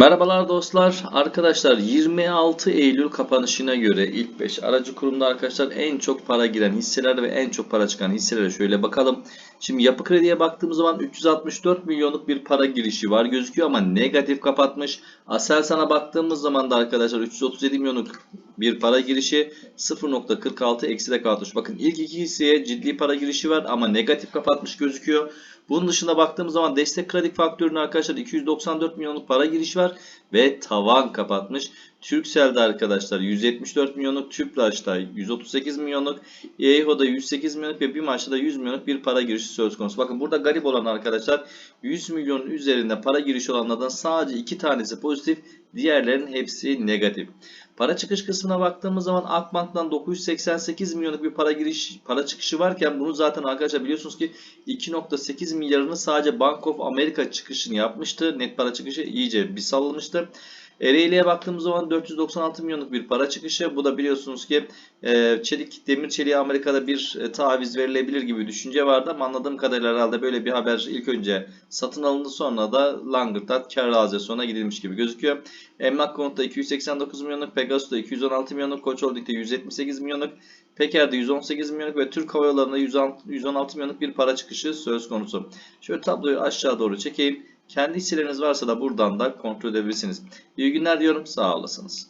Merhabalar dostlar. Arkadaşlar 26 Eylül kapanışına göre ilk 5 aracı kurumda arkadaşlar en çok para giren hisseler ve en çok para çıkan hisselere şöyle bakalım. Şimdi yapı krediye baktığımız zaman 364 milyonluk bir para girişi var gözüküyor ama negatif kapatmış. Aselsan'a baktığımız zaman da arkadaşlar 337 milyonluk bir para girişi 0.46 eksi de kalmış. Bakın ilk iki hisseye ciddi para girişi var ama negatif kapatmış gözüküyor. Bunun dışında baktığımız zaman destek kredi faktörüne arkadaşlar 294 milyonluk para giriş var ve tavan kapatmış. Turkcell'de arkadaşlar 174 milyonluk, Tüpraş'ta 138 milyonluk, EIHO'da 108 milyonluk ve bir maçta da 100 milyonluk bir para girişi söz konusu. Bakın burada garip olan arkadaşlar 100 milyonun üzerinde para girişi olanlardan sadece iki tanesi pozitif, diğerlerinin hepsi negatif. Para çıkış kısmına baktığımız zaman Akbank'tan 988 milyonluk bir para giriş para çıkışı varken bunu zaten arkadaşlar biliyorsunuz ki 2.8 milyarını sadece Bank of America çıkışını yapmıştı. Net para çıkışı iyice bir sallamıştı. Ereğli'ye baktığımız zaman 496 milyonluk bir para çıkışı. Bu da biliyorsunuz ki e, çelik demir çeliğe Amerika'da bir e, taviz verilebilir gibi düşünce vardı ama anladığım kadarıyla herhalde böyle bir haber ilk önce satın alındı sonra da Langırtat kar realizasyona gidilmiş gibi gözüküyor. Emlak konutta 289 milyonluk, Pegasus'ta 216 milyonluk, Koç Holding'de 178 milyonluk, Peker'de 118 milyonluk ve Türk Hava Yolları'nda 116 milyonluk bir para çıkışı söz konusu. Şöyle tabloyu aşağı doğru çekeyim. Kendi hisseleriniz varsa da buradan da kontrol edebilirsiniz. İyi günler diyorum. Sağ olasınız.